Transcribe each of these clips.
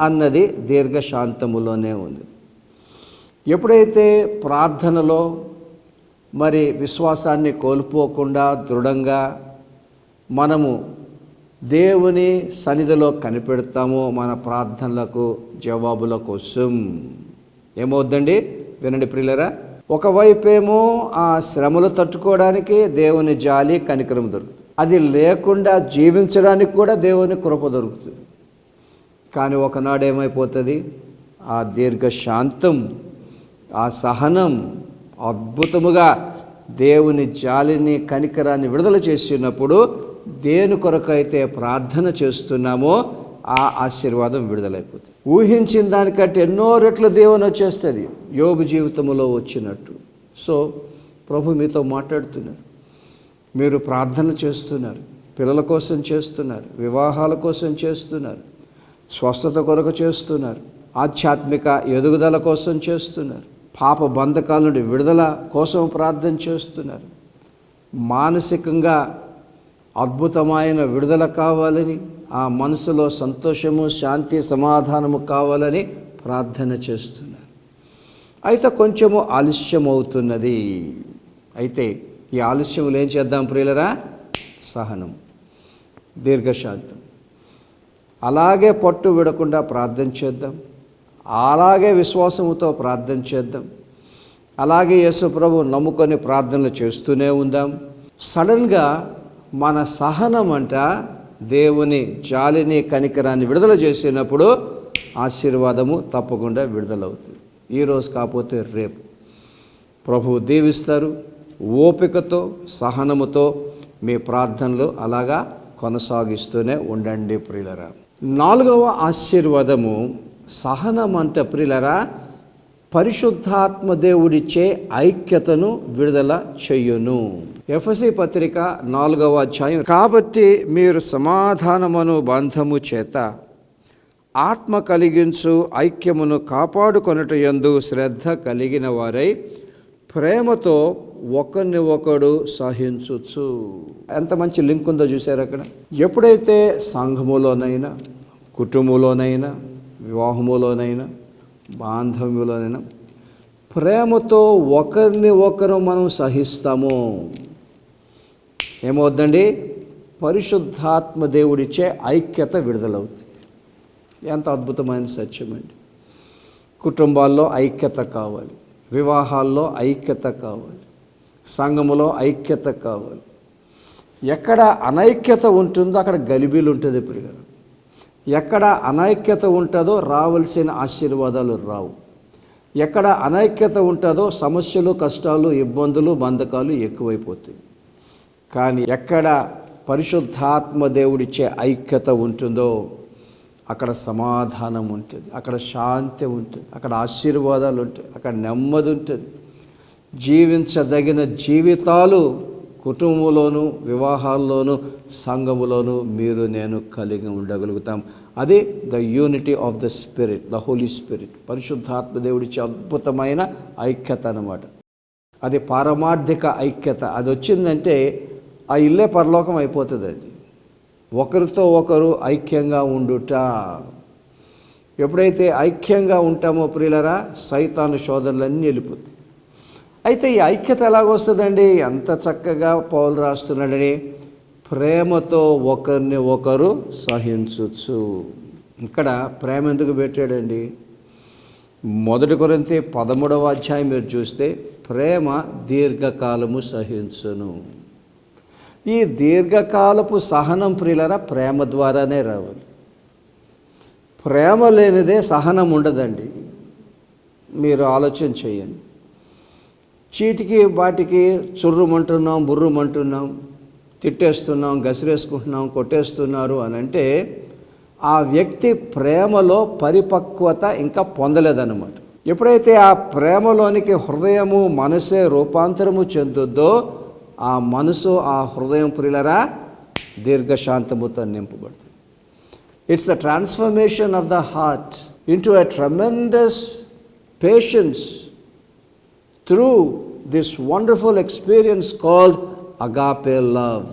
అన్నది దీర్ఘశాంతములోనే ఉంది. ఎప్పుడైతే ప్రార్థనలో మరి విశ్వాసాన్ని కోల్పోకుండా దృఢంగా మనము దేవుని సన్నిధిలో కనిపెడతామో మన ప్రార్థనలకు జవాబుల కోసం. ఏమవుద్దండి? వినండి ప్రియులరా. ఒకవైపేమో ఆ శ్రమలు తట్టుకోవడానికి దేవుని జాలి కనికరం దొరుకుతుంది. అది లేకుండా జీవించడానికి కూడా దేవుని కృప దొరుకుతుంది. కానీ ఒకనాడు ఏమైపోతుంది? ఆ దీర్ఘశాంతం ఆ సహనం అద్భుతముగా దేవుని జాలిని కనికరాన్ని విడుదల చేసినప్పుడు దేని కొరకైతే ప్రార్థన చేస్తున్నామో ఆ ఆశీర్వాదం విడుదలైపోతుంది. ఊహించిన దానికంటే ఎన్నో రెట్లు దేవుని వచ్చేస్తుంది. యోగు జీవితంలో వచ్చినట్టు. సో ప్రభు మీతో మాట్లాడుతున్నారు. మీరు ప్రార్థన చేస్తున్నారు. పిల్లల కోసం చేస్తున్నారు. వివాహాల కోసం చేస్తున్నారు. స్వస్థత కొరకు చేస్తున్నారు. ఆధ్యాత్మిక ఎదుగుదల కోసం చేస్తున్నారు. పాప బంధకాల నుండి విడుదల కోసం ప్రార్థన చేస్తున్నారు. మానసికంగా అద్భుతమైన విడుదల కావాలని ఆ మనసులో సంతోషము శాంతి సమాధానము కావాలని ప్రార్థన చేస్తున్నారు. అయితే కొంచెము ఆలస్యం అవుతున్నది అయితే ఈ ఆలస్యములు ఏం చేద్దాం ప్రియులరా? సహనం దీర్ఘశాంతం. అలాగే పట్టు విడకుండా ప్రార్థన చేద్దాం. అలాగే విశ్వాసముతో ప్రార్థన చేద్దాం. అలాగే యేసుప్రభు నమ్ముకొని ప్రార్థనలు చేస్తూనే ఉందాం. సడన్గా మన సహనం అంట దేవుని జాలిని కనికరాన్ని విడుదల చేసినప్పుడు ఆశీర్వాదము తప్పకుండా విడుదలవుతుంది. ఈరోజు కాకపోతే రేపు. ప్రభువు దీవిస్తారు. ఓపికతో సహనముతో మీ ప్రార్థనలు అలాగా కొనసాగిస్తూనే ఉండండి ప్రియులరా. నాలుగవ ఆశీర్వాదము సహనం అంటే ప్రిలరా పరిశుద్ధాత్మ దేవుడిచ్చే ఐక్యతను విడుదల చెయ్యును ఎఫ్ఎసి పత్రిక నాలుగవ అధ్యాయం. కాబట్టి మీరు సమాధానమును బంధము చేత ఆత్మ కలిగించు ఐక్యమును కాపాడుకొనుట యందు శ్రద్ధ కలిగిన వారై ప్రేమతో ఒకరిని ఒకడు సహించవచ్చు ఎంత మంచి లింక్ ఉందో చూసారు అక్కడ? ఎప్పుడైతే సంఘములోనైనా కుటుంబంలోనైనా వివాహములోనైనా బాంధవ్యంలోనైనా ప్రేమతో ఒకరిని ఒకరు మనం సహిస్తాము. ఏమవుద్దండి పరిశుద్ధాత్మ దేవుడిచ్చే ఐక్యత విడుదలవుతుంది. ఎంత అద్భుతమైన సత్యం అండి. కుటుంబాల్లో ఐక్యత కావాలి. వివాహాల్లో ఐక్యత కావాలి. సంఘములో ఐక్యత కావాలి. ఎక్కడ అనైక్యత ఉంటుందో అక్కడ గలిబీలు ఉంటుంది ప్రియులు ఎక్కడ అనైక్యత ఉంటుందో రావలసిన ఆశీర్వాదాలు రావు. ఎక్కడ అనైక్యత ఉంటుందో సమస్యలు కష్టాలు ఇబ్బందులు బంధకాలు ఎక్కువైపోతాయి. కానీ ఎక్కడ పరిశుద్ధాత్మ దేవుడిచ్చే ఐక్యత ఉంటుందో అక్కడ సమాధానం ఉంటుంది. అక్కడ శాంతి ఉంటుంది. అక్కడ ఆశీర్వాదాలు ఉంటాయి అక్కడ నెమ్మది ఉంటుంది. జీవించదగిన జీవితాలు కుటుంబంలోను వివాహాల్లోనూ సంఘములోను మీరు నేను కలిగి ఉండగలుగుతాం. అది the unity of the spirit the holy spirit పరిశుద్ధాత్మ అద్భుతమైన ఐక్యత అన్నమాట. అది పారమార్థిక ఐక్యత. అది వచ్చిందంటే ఆ ఇల్లే పరలోకం అయిపోతుందండి. ఒకరితో ఒకరు ఐక్యంగా ఉండుట. ఎప్పుడైతే ఐక్యంగా ఉంటామో ప్రియులరా సైతాను శోధనలన్నీ వెళ్ళిపోతాయి. అయితే ఈ ఐక్యత ఎలాగొస్తుందండి? ఎంత చక్కగా పౌలు రాస్తున్నాడని ప్రేమతో ఒకరిని ఒకరు సహించవచ్చు ఇక్కడ ప్రేమ ఎందుకు పెట్టాడండి? మొదటి కొరింతి పదమూడవ అధ్యాయం మీరు చూస్తే ప్రేమ దీర్ఘకాలము సహించును. ఈ దీర్ఘకాలపు సహనం ప్రియులరా ప్రేమ ద్వారానే రావాలి. ప్రేమ లేనిదే సహనం ఉండదండి. మీరు ఆలోచన చేయండి. చీటికి వాటికి చుర్రుమంటున్నాం బుర్రుమంటున్నాం తిట్టేస్తున్నాం గసిరేసుకుంటున్నాం కొట్టేస్తున్నారు అని అంటే ఆ వ్యక్తి ప్రేమలో పరిపక్వత ఇంకా పొందలేదన్నమాట. ఎప్పుడైతే ఆ ప్రేమలోనికి హృదయము మనసే రూపాంతరము చెందుద్దో ఆ మనసు ఆ హృదయం ప్రియులరా దీర్ఘశాంతముతో నింపబడుతుంది. It's a transformation of the heart into a tremendous patience through this wonderful experience called agape love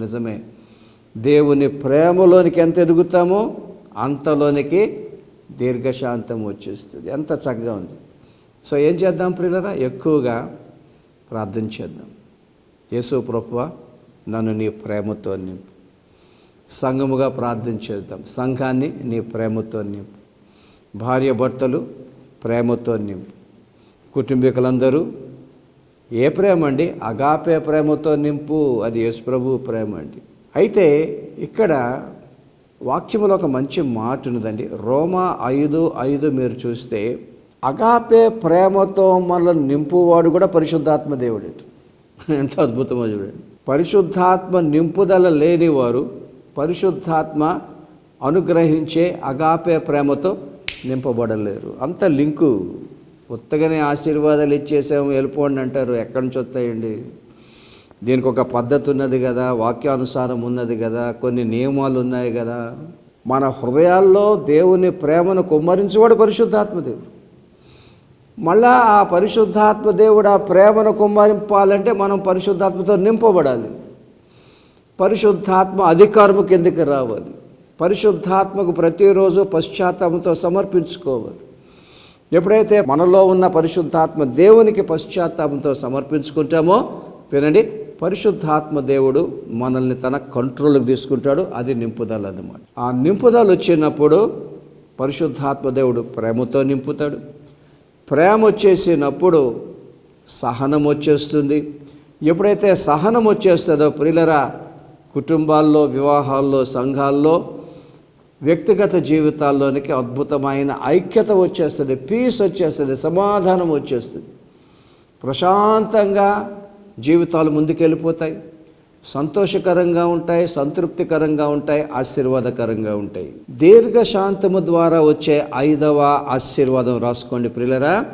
నిజమే. దేవుని ప్రేమలోనికి ఎంత ఎదుగుతామో అంతలోనికి దీర్ఘశాంతం వచ్చేస్తుంది. ఎంత చక్కగా ఉంది. సో ఏం చేద్దాం ప్రియులరా? ఎక్కువగా ప్రార్థన చేద్దాం. యేసు ప్రభువ నన్ను నీ ప్రేమతో నింపు. సంఘముగా ప్రార్థన చేద్దాం. సంఘాన్ని నీ ప్రేమతో నింపు. భార్య భర్తలు ప్రేమతో నింపు. కుటుంబీకులందరూ ఏ ప్రేమ అండి అగాపే ప్రేమతో నింపు అది యేసు ప్రేమ అండి అయితే ఇక్కడ వాక్యములో ఒక మంచి మాట ఉన్నదండి. రోమా ఐదు ఐదు మీరు చూస్తే అగాపే ప్రేమతో మనల్ని నింపువాడు కూడా పరిశుద్ధాత్మ దేవుడు. ఎంత అద్భుతమో చూడండి. పరిశుద్ధాత్మ నింపుదల లేనివారు పరిశుద్ధాత్మ అనుగ్రహించే అగాపే ప్రేమతో నింపబడలేరు. అంత లింకు ఉత్తగనే ఆశీర్వాదాలు ఇచ్చేసాము వెళ్ళిపోండి అంటారు. ఎక్కడి నుంచి వస్తాయండి? దీనికి ఒక పద్ధతి ఉన్నది కదా వాక్యానుసారం ఉన్నది కదా కొన్ని నియమాలు ఉన్నాయి కదా. మన హృదయాల్లో దేవుని ప్రేమను కుమ్మరించేవాడు పరిశుద్ధాత్మ దేవుడు. మళ్ళా ఆ పరిశుద్ధాత్మ దేవుడు ఆ ప్రేమను కుమ్మరింపాలంటే మనం పరిశుద్ధాత్మతో నింపబడాలి. పరిశుద్ధాత్మ అధికారము కిందకి రావాలి. పరిశుద్ధాత్మకు ప్రతిరోజు పశ్చాత్తాపంతో సమర్పించుకోవాలి. ఎప్పుడైతే మనలో ఉన్న పరిశుద్ధాత్మ దేవునికి పశ్చాత్తాపంతో సమర్పించుకుంటామో వినండి పరిశుద్ధాత్మ దేవుడు మనల్ని తన కంట్రోల్కి తీసుకుంటాడు అది నింపుదల అన్నమాట ఆ నింపుదల వచ్చినప్పుడు పరిశుద్ధాత్మ దేవుడు ప్రేమతో నింపుతాడు. ప్రేమ వచ్చేసినప్పుడు సహనం వచ్చేస్తుంది. ఎప్పుడైతే సహనం వచ్చేస్తుందో ప్రిలరా కుటుంబాల్లో వివాహాల్లో సంఘాల్లో వ్యక్తిగత జీవితాల్లోనికి అద్భుతమైన ఐక్యత వచ్చేస్తుంది పీస్ వచ్చేస్తుంది సమాధానం వచ్చేస్తుంది. ప్రశాంతంగా జీవితాలు ముందుకెళ్ళిపోతాయి. సంతోషకరంగా ఉంటాయి సంతృప్తికరంగా ఉంటాయి ఆశీర్వాదకరంగా ఉంటాయి. దీర్ఘశాంతము ద్వారా వచ్చే ఐదవ ఆశీర్వాదం రాసుకోండి ప్రిలరా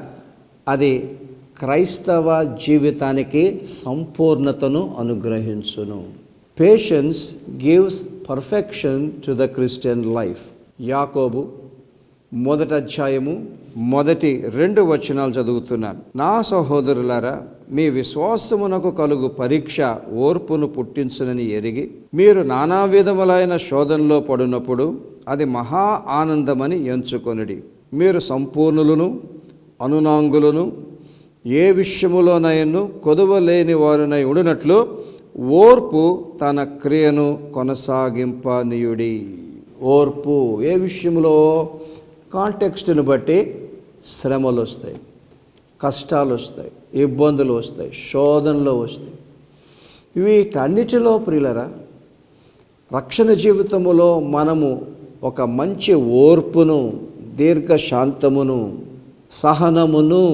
అది క్రైస్తవ జీవితానికి సంపూర్ణతను అనుగ్రహించును. Patience gives perfection to the Christian life యాకోబు మొదటి అధ్యాయము మొదటి రెండు వచనాలు చదువుతున్నాను. నా సహోదరులారా మీ విశ్వాసమునకు కలుగు పరీక్ష ఓర్పును పుట్టించునని ఎరిగి మీరు నానా విధములైన శోధనలో పడినప్పుడు అది మహా ఆనందమని ఎంచుకొనిడి. మీరు సంపూర్ణులను అనునాంగులను ఏ విషయములోనైనా కొదువలేని వారునై ఉండినట్లు ఓర్పు తన క్రియను కొనసాగింపనీయుడి. ఓర్పు ఏ విషయంలో? కాంటెక్స్ట్ని బట్టి శ్రమలు వస్తాయి కష్టాలు వస్తాయి ఇబ్బందులు వస్తాయి శోధనలు వస్తాయి వీటన్నిటిలో ప్రియులరా రక్షణ జీవితములో మనము ఒక మంచి ఓర్పును దీర్ఘశాంతమును సహనమును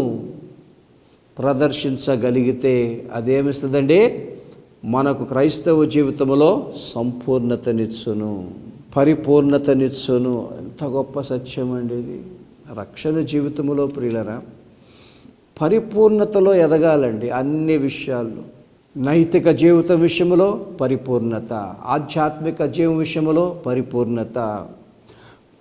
ప్రదర్శించగలిగితే అదేమిస్తుందండి? మనకు క్రైస్తవ జీవితంలో సంపూర్ణతనిచ్చును పరిపూర్ణతనిచ్చును. ఎంత గొప్ప సత్యం అండి ఇది. రక్షణ జీవితంలో ప్రియులరా పరిపూర్ణతలో ఎదగాలండి అన్ని విషయాల్లో. నైతిక జీవితం విషయంలో పరిపూర్ణత ఆధ్యాత్మిక జీవం విషయంలో పరిపూర్ణత.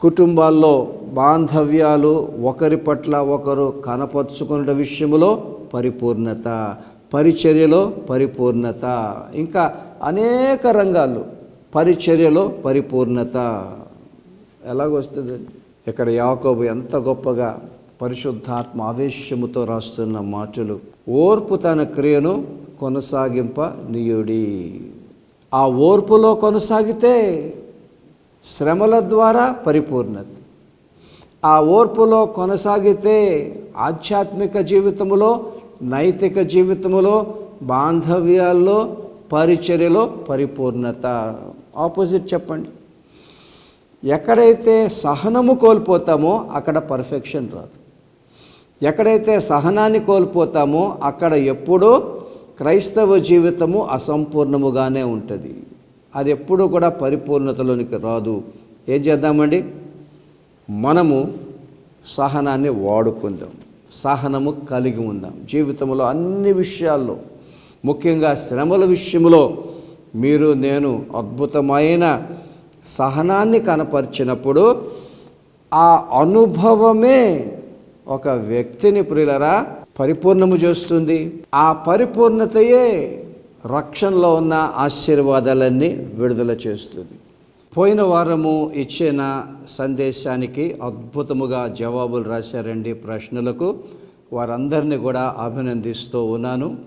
కుటుంబాల్లో బాంధవ్యాలు ఒకరి పట్ల ఒకరు కనపరుచుకున్న విషయంలో పరిపూర్ణత. పరిచర్యలో పరిపూర్ణత. ఇంకా అనేక రంగాలు పరిచర్యలో పరిపూర్ణత. ఎలాగొస్తుందండి? ఇక్కడ యాకోబు ఎంత గొప్పగా పరిశుద్ధాత్మ ఆవేశముతో రాస్తున్న మాటలు. ఓర్పు తన క్రియను కొనసాగింప నీయుడి. ఆ ఓర్పులో కొనసాగితే శ్రమల ద్వారా పరిపూర్ణత. ఆ ఓర్పులో కొనసాగితే ఆధ్యాత్మిక జీవితంలో నైతిక జీవితంలో బాంధవ్యాల్లో పరిచర్యలో పరిపూర్ణత. ఆపోజిట్ చెప్పండి. ఎక్కడైతే సహనము కోల్పోతామో అక్కడ పర్ఫెక్షన్ రాదు. ఎక్కడైతే సహనాన్ని కోల్పోతామో అక్కడ ఎప్పుడూ క్రైస్తవ జీవితము అసంపూర్ణముగానే ఉంటుంది. అది ఎప్పుడూ కూడా పరిపూర్ణతలోనికి రాదు. ఏం చేద్దామండి? మనము సహనాన్ని వాడుకుందాం. సహనము కలిగి ఉందాం జీవితంలో అన్ని విషయాల్లో ముఖ్యంగా శ్రమల విషయంలో మీరు నేను అద్భుతమైన సహనాన్ని కనపరిచినప్పుడు ఆ అనుభవమే ఒక వ్యక్తిని ప్రియులరా పరిపూర్ణము చేస్తుంది. ఆ పరిపూర్ణతయే రక్షణలో ఉన్న ఆశీర్వాదాలన్నీ విడుదల చేస్తుంది. పోయిన వారము ఇచ్చిన సందేశానికి అద్భుతముగా జవాబులు రాశారండి ప్రశ్నలకు. వారందరినీ కూడా అభినందిస్తూ ఉన్నాను.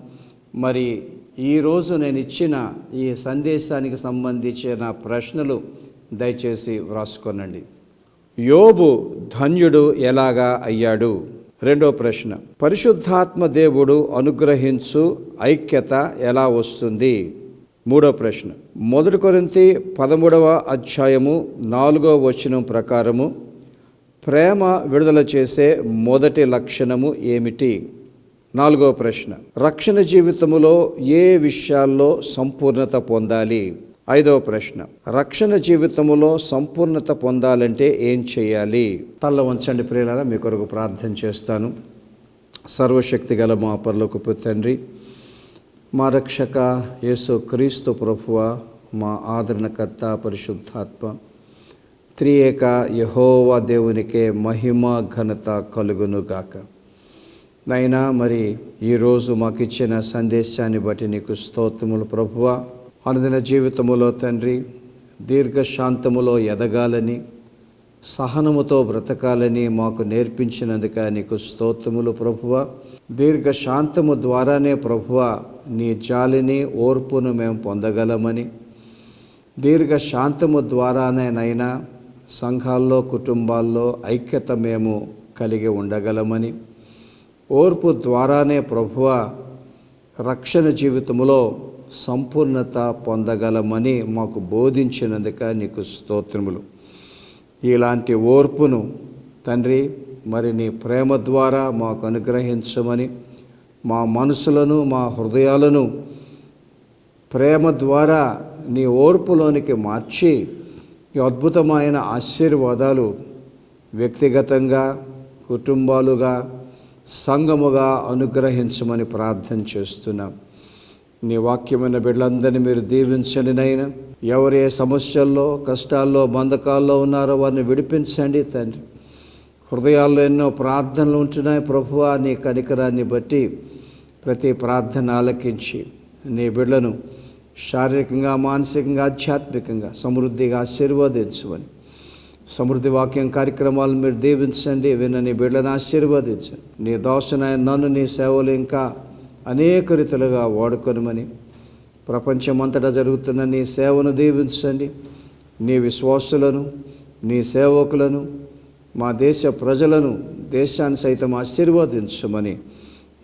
మరి ఈరోజు నేను ఇచ్చిన ఈ సందేశానికి సంబంధించిన ప్రశ్నలు దయచేసి వ్రాసుకోనండి. యోబు ధన్యుడు ఎలాగా అయ్యాడు? రెండో ప్రశ్న. పరిశుద్ధాత్మ దేవుడు అనుగ్రహించు ఐక్యత ఎలా వస్తుంది? మూడో ప్రశ్న. మొదటి కొరింతి పదమూడవ అధ్యాయము నాలుగవ వచనం ప్రకారము ప్రేమ విడుదల చేసే మొదటి లక్షణము ఏమిటి? నాలుగవ ప్రశ్న. రక్షణ జీవితములో ఏ విషయాల్లో సంపూర్ణత పొందాలి? ఐదవ ప్రశ్న. రక్షణ జీవితములో సంపూర్ణత పొందాలంటే ఏం చేయాలి? తల్ల వంచండి ప్రియులారా మీ కొరకు ప్రార్థన చేస్తాను. సర్వశక్తి గల మా పర్లోకి తండ్రి మా రక్షక యేసు క్రీస్తు ప్రభువ మా ఆదరణకర్త పరిశుద్ధాత్మ త్రియేక యహోవ దేవునికే మహిమ ఘనత కలుగును గాక నైనా మరి ఈరోజు మాకు ఇచ్చిన సందేశాన్ని బట్టి నీకు స్తోత్రములు ప్రభువ. అనుదిన జీవితములో తండ్రి దీర్ఘశాంతములో ఎదగాలని సహనముతో బ్రతకాలని మాకు నేర్పించినందుక నీకు స్తోత్రములు ప్రభువ. దీర్ఘశాంతము ద్వారానే ప్రభువ నీ జాలిని ఓర్పును మేము పొందగలమని. దీర్ఘ శాంతము ద్వారానేనైనా సంఘాల్లో కుటుంబాల్లో ఐక్యత మేము కలిగి ఉండగలమని. ఓర్పు ద్వారానే ప్రభువ రక్షణ జీవితములో సంపూర్ణత పొందగలమని మాకు బోధించినందుక నీకు స్తోత్రములు. ఇలాంటి ఓర్పును తండ్రి మరి నీ ప్రేమ ద్వారా మాకు అనుగ్రహించమని మా మనసులను మా హృదయాలను ప్రేమ ద్వారా నీ ఓర్పులోనికి మార్చి ఈ అద్భుతమైన ఆశీర్వాదాలు వ్యక్తిగతంగా కుటుంబాలుగా సంఘముగా అనుగ్రహించమని ప్రార్థన చేస్తున్నాం. నీ వాక్యమైన బిడ్డలందరినీ మీరు దీవించండి నైనా ఎవరు ఏ సమస్యల్లో కష్టాల్లో బంధకాల్లో ఉన్నారో వారిని విడిపించండి తండ్రి. హృదయాల్లో ఎన్నో ప్రార్థనలు ఉంటున్నాయి ప్రభువా నీ కనికరాన్ని బట్టి ప్రతి ప్రార్థన ఆలకించి నీ బిడ్డలను శారీరకంగా మానసికంగా ఆధ్యాత్మికంగా సమృద్ధిగా ఆశీర్వదించమని. సమృద్ధి వాక్యం కార్యక్రమాలను మీరు దీవించండి వినని బిడ్డలను ఆశీర్వదించండి నీ దోషన నన్ను నీ సేవలు ఇంకా అనేక రీతులుగా వాడుకొనమని. ప్రపంచమంతటా జరుగుతున్న నీ సేవను దీవించండి. నీ విశ్వాసులను నీ సేవకులను మా దేశ ప్రజలను దేశాన్ని సైతం ఆశీర్వదించమని.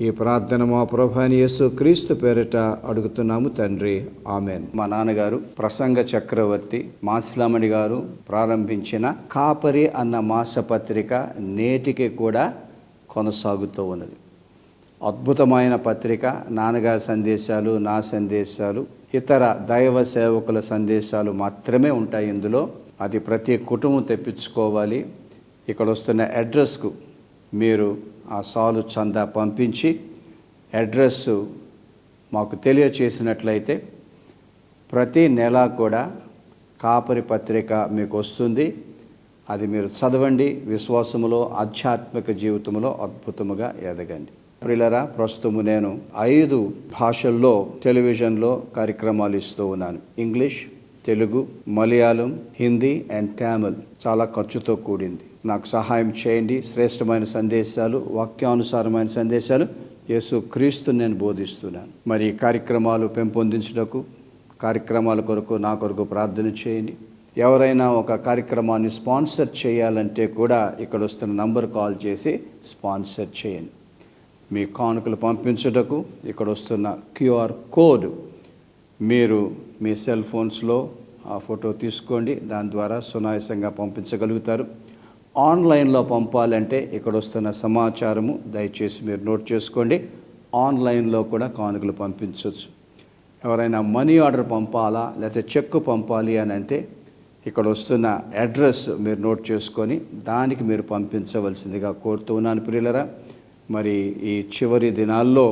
ఈ ప్రార్థన మా ప్రభాని యేసు క్రీస్తు పేరిట అడుగుతున్నాము తండ్రి. ఆమెన్. మా నాన్నగారు ప్రసంగ చక్రవర్తి మాసిలామణి గారు ప్రారంభించిన కాపరి అన్న మాసపత్రిక నేటికి కూడా కొనసాగుతూ ఉన్నది. అద్భుతమైన పత్రిక నాన్నగారి సందేశాలు నా సందేశాలు ఇతర దైవ సేవకుల సందేశాలు మాత్రమే ఉంటాయి ఇందులో. అది ప్రతి కుటుంబం తెప్పించుకోవాలి. ఇక్కడ వస్తున్న అడ్రస్కు మీరు ఆ సాలు చందా పంపించి అడ్రస్ మాకు తెలియచేసినట్లయితే ప్రతి నెల కూడా కాపరి పత్రిక మీకు వస్తుంది. అది మీరు చదవండి విశ్వాసములో ఆధ్యాత్మిక జీవితంలో అద్భుతముగా ఎదగండి. ప్రిలరా ప్రస్తుతము నేను ఐదు భాషల్లో టెలివిజన్లో కార్యక్రమాలు ఇస్తూ ఉన్నాను. ఇంగ్లీష్ తెలుగు మలయాళం హిందీ అండ్ తమిళ్ చాలా ఖర్చుతో కూడింది. నాకు సహాయం చేయండి. శ్రేష్టమైన సందేశాలు వాక్యానుసారమైన సందేశాలు యేసు క్రీస్తు నేను బోధిస్తున్నాను. మరి కార్యక్రమాలు పెంపొందించుటకు కార్యక్రమాల కొరకు నా కొరకు ప్రార్థన చేయండి. ఎవరైనా ఒక కార్యక్రమాన్ని స్పాన్సర్ చేయాలంటే కూడా ఇక్కడ వస్తున్న నంబర్ కాల్ చేసి స్పాన్సర్ చేయండి. మీ కానుకలు పంపించుటకు ఇక్కడ వస్తున్న క్యూఆర్ కోడ్ మీరు మీ సెల్ ఫోన్స్లో ఆ ఫోటో తీసుకోండి. దాని ద్వారా సునాయాసంగా పంపించగలుగుతారు. ఆన్లైన్లో పంపాలంటే ఇక్కడ వస్తున్న సమాచారము దయచేసి మీరు నోట్ చేసుకోండి. ఆన్లైన్లో కూడా కానుకలు పంపించవచ్చు. ఎవరైనా మనీ ఆర్డర్ పంపాలా లేకపోతే చెక్ పంపాలి అని అంటే ఇక్కడ వస్తున్న అడ్రస్ మీరు నోట్ చేసుకొని దానికి మీరు పంపించవలసిందిగా కోరుతూ ఉన్నాను ప్రియులరా. మరి ఈ చివరి దినాల్లో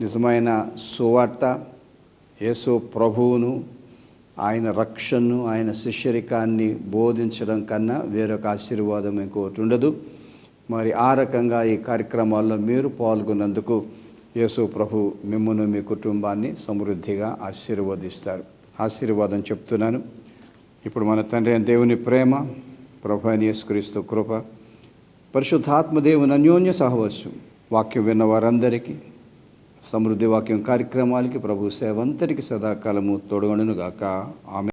నిజమైన సువార్త యేసు ప్రభువును ఆయన రక్షణను ఆయన శిష్యరికాన్ని బోధించడం కన్నా వేరొక ఆశీర్వాదం ఇంకోటి ఉండదు. మరి ఆ రకంగా ఈ కార్యక్రమాల్లో మీరు పాల్గొన్నందుకు యేసు ప్రభు మిమ్మను మీ కుటుంబాన్ని సమృద్ధిగా ఆశీర్వదిస్తారు. ఆశీర్వాదం చెప్తున్నాను. ఇప్పుడు మన తండ్రి దేవుని ప్రేమ ప్రభు అయిన యేసుక్రీస్తు కృప పరిశుద్ధాత్మ దేవుని అన్యోన్య సహవర్షం వాక్యం విన్న వారందరికీ సమృద్ధి వాక్యం కార్యక్రమాలకి ప్రభు సేవంతరికి సదాకాలము తోడుగొనుగాక. ఆమె